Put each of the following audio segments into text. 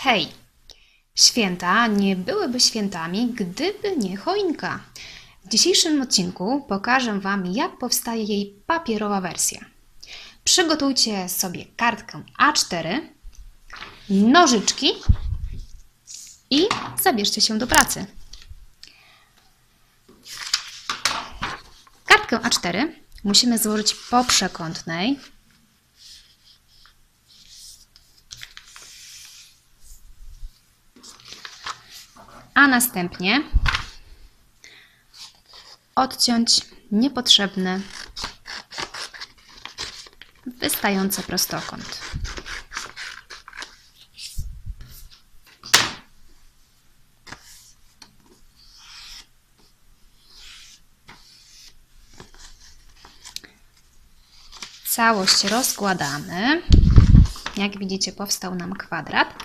Hej! Święta nie byłyby świętami, gdyby nie choinka. W dzisiejszym odcinku pokażę Wam, jak powstaje jej papierowa wersja. Przygotujcie sobie kartkę A4, nożyczki i zabierzcie się do pracy. Kartkę A4 musimy złożyć po przekątnej. A następnie odciąć niepotrzebny wystający prostokąt. Całość rozkładamy. Jak widzicie, powstał nam kwadrat,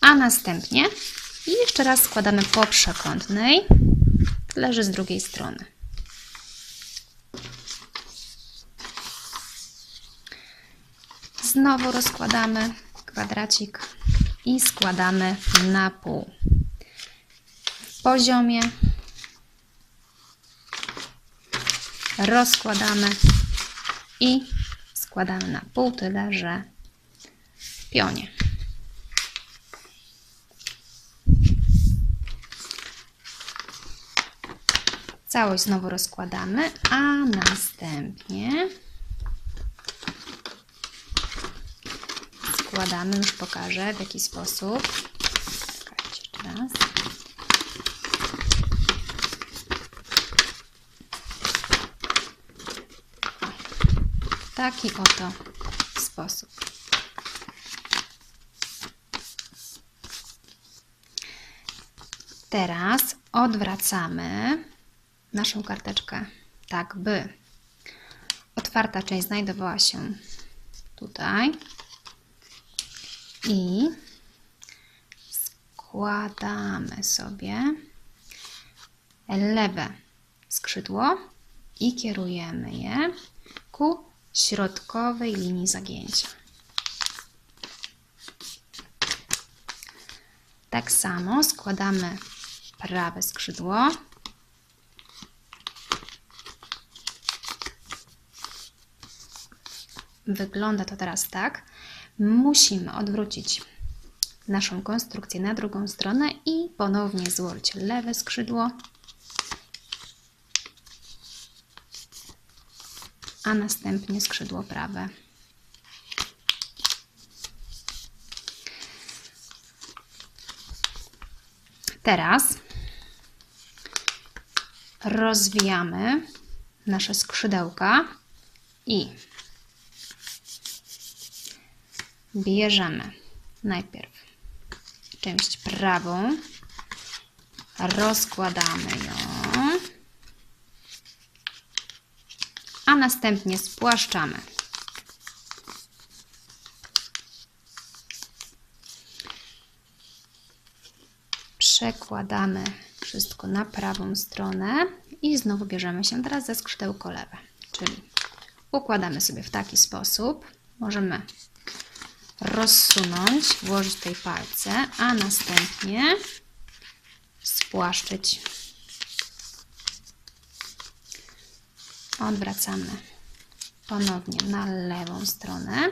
a następnie i jeszcze raz składamy po przekątnej, leży z drugiej strony. Znowu rozkładamy kwadracik i składamy na pół. W poziomie rozkładamy i składamy na pół, tyle że pionie. Całość znowu rozkładamy, a następnie składamy, już pokażę w jaki sposób. Czekajcie jeszcze raz. Taki oto sposób. Teraz odwracamy naszą karteczkę. Tak, by. Otwarta część znajdowała się tutaj. I składamy sobie lewe skrzydło i kierujemy je ku środkowej linii zagięcia. Tak samo składamy prawe skrzydło Wygląda to teraz tak. Musimy odwrócić naszą konstrukcję na drugą stronę i ponownie złożyć lewe skrzydło, a następnie skrzydło prawe. Teraz rozwijamy nasze skrzydełka i bierzemy najpierw część prawą, rozkładamy ją, a następnie spłaszczamy. Przekładamy wszystko na prawą stronę i znowu bierzemy się teraz za skrzydełko lewe, czyli układamy sobie w taki sposób. Możemy rozsunąć, włożyć tutaj palce, a następnie spłaszczyć. Odwracamy ponownie na lewą stronę.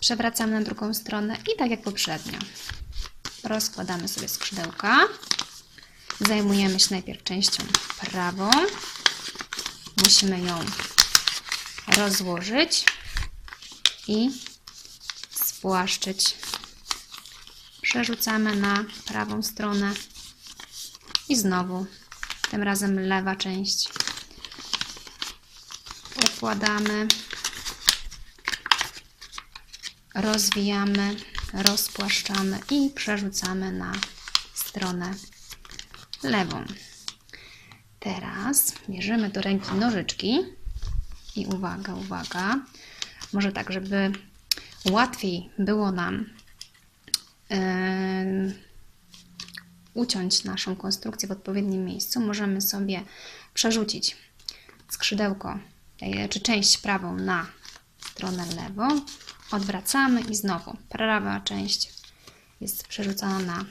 Przewracamy na drugą stronę i tak jak poprzednio. Rozkładamy sobie skrzydełka. Zajmujemy się najpierw częścią prawą. Musimy ją rozłożyć i spłaszczyć. Przerzucamy na prawą stronę i znowu, tym razem lewa część. Układamy, rozwijamy, rozpłaszczamy i przerzucamy na stronę lewą. Teraz bierzemy do ręki nożyczki i uwaga, uwaga, może tak, żeby łatwiej było nam uciąć naszą konstrukcję w odpowiednim miejscu, możemy sobie przerzucić skrzydełko, e, czy część prawą na stronę lewą, odwracamy i znowu prawa część jest przerzucona na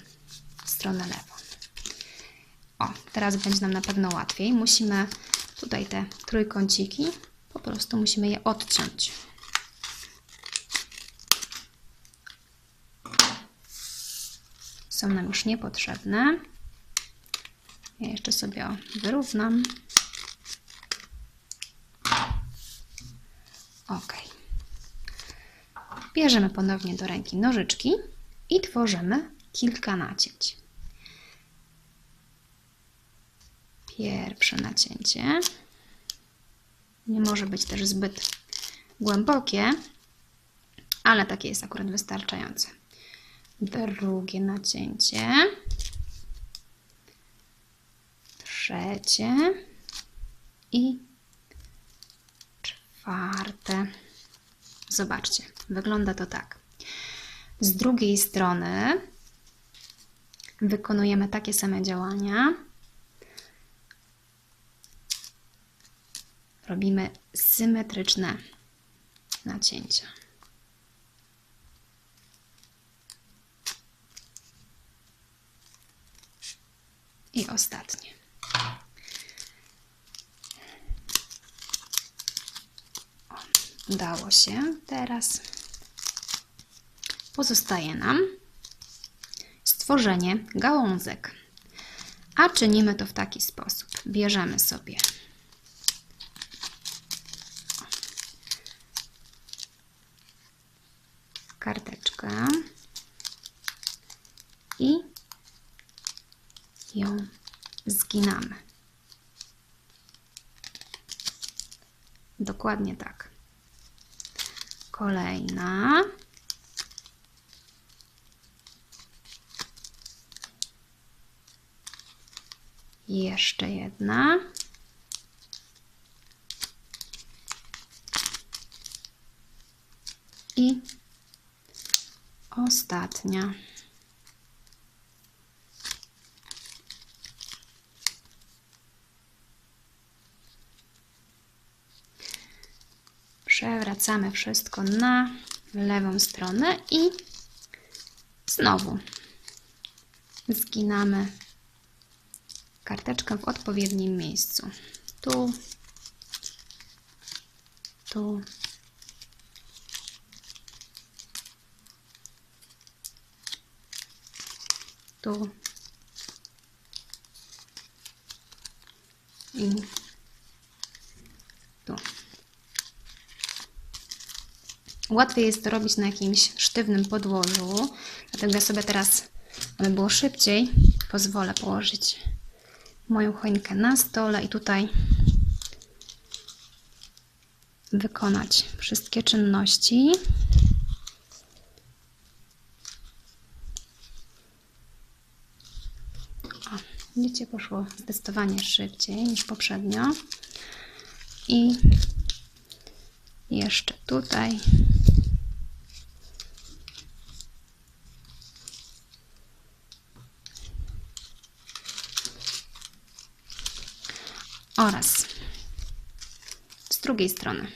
stronę lewą. O, teraz będzie nam na pewno łatwiej. Musimy tutaj te trójkąciki, po prostu musimy je odciąć. Są nam już niepotrzebne. Ja jeszcze sobie wyrównam. Ok. Bierzemy ponownie do ręki nożyczki i tworzymy kilka nacięć. Pierwsze nacięcie. Nie może być też zbyt głębokie, ale takie jest akurat wystarczające. Drugie nacięcie. Trzecie i czwarte. Zobaczcie, wygląda to tak. Z drugiej strony wykonujemy takie same działania. Robimy symetryczne nacięcia. I ostatnie. Udało się. Teraz pozostaje nam stworzenie gałązek. A czynimy to w taki sposób. Bierzemy sobie karteczkę i ją zginamy. Dokładnie tak. Kolejna. Jeszcze jedna. I ostatnia. Przewracamy wszystko na lewą stronę i znowu zginamy karteczkę w odpowiednim miejscu. Tu, tu, tu i tu. Łatwiej jest to robić na jakimś sztywnym podłożu, dlatego ja sobie teraz, aby było szybciej, pozwolę położyć moją choinkę na stole i tutaj wykonać wszystkie czynności. O, widzicie, poszło zdecydowanie szybciej niż poprzednio. I jeszcze tutaj. Oraz z drugiej strony.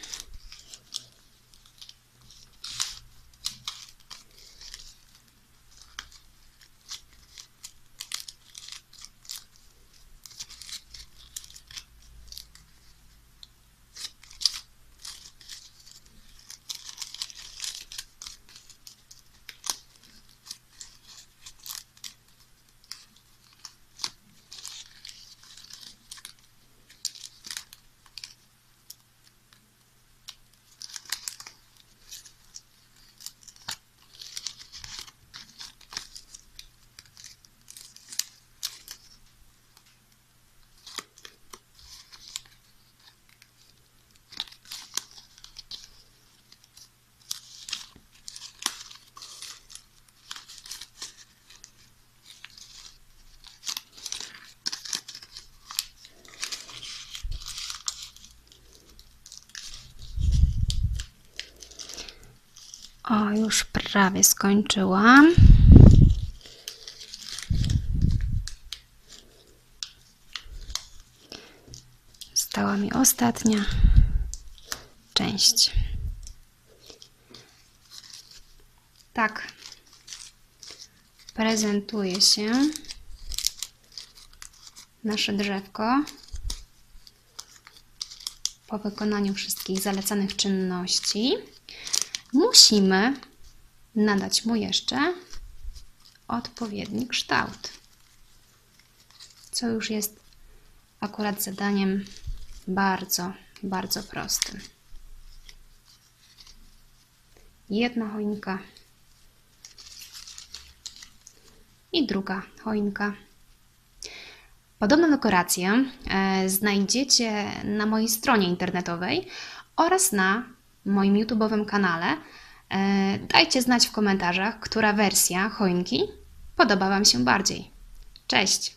O, już prawie skończyłam. Została mi ostatnia część. Tak prezentuje się nasze drzewko po wykonaniu wszystkich zalecanych czynności. Musimy nadać mu jeszcze odpowiedni kształt, co już jest akurat zadaniem bardzo, bardzo prostym. Jedna choinka i druga choinka. Podobną dekorację e, znajdziecie na mojej stronie internetowej oraz na moim YouTube'owym kanale. E, dajcie znać w komentarzach, która wersja choinki podoba Wam się bardziej. Cześć!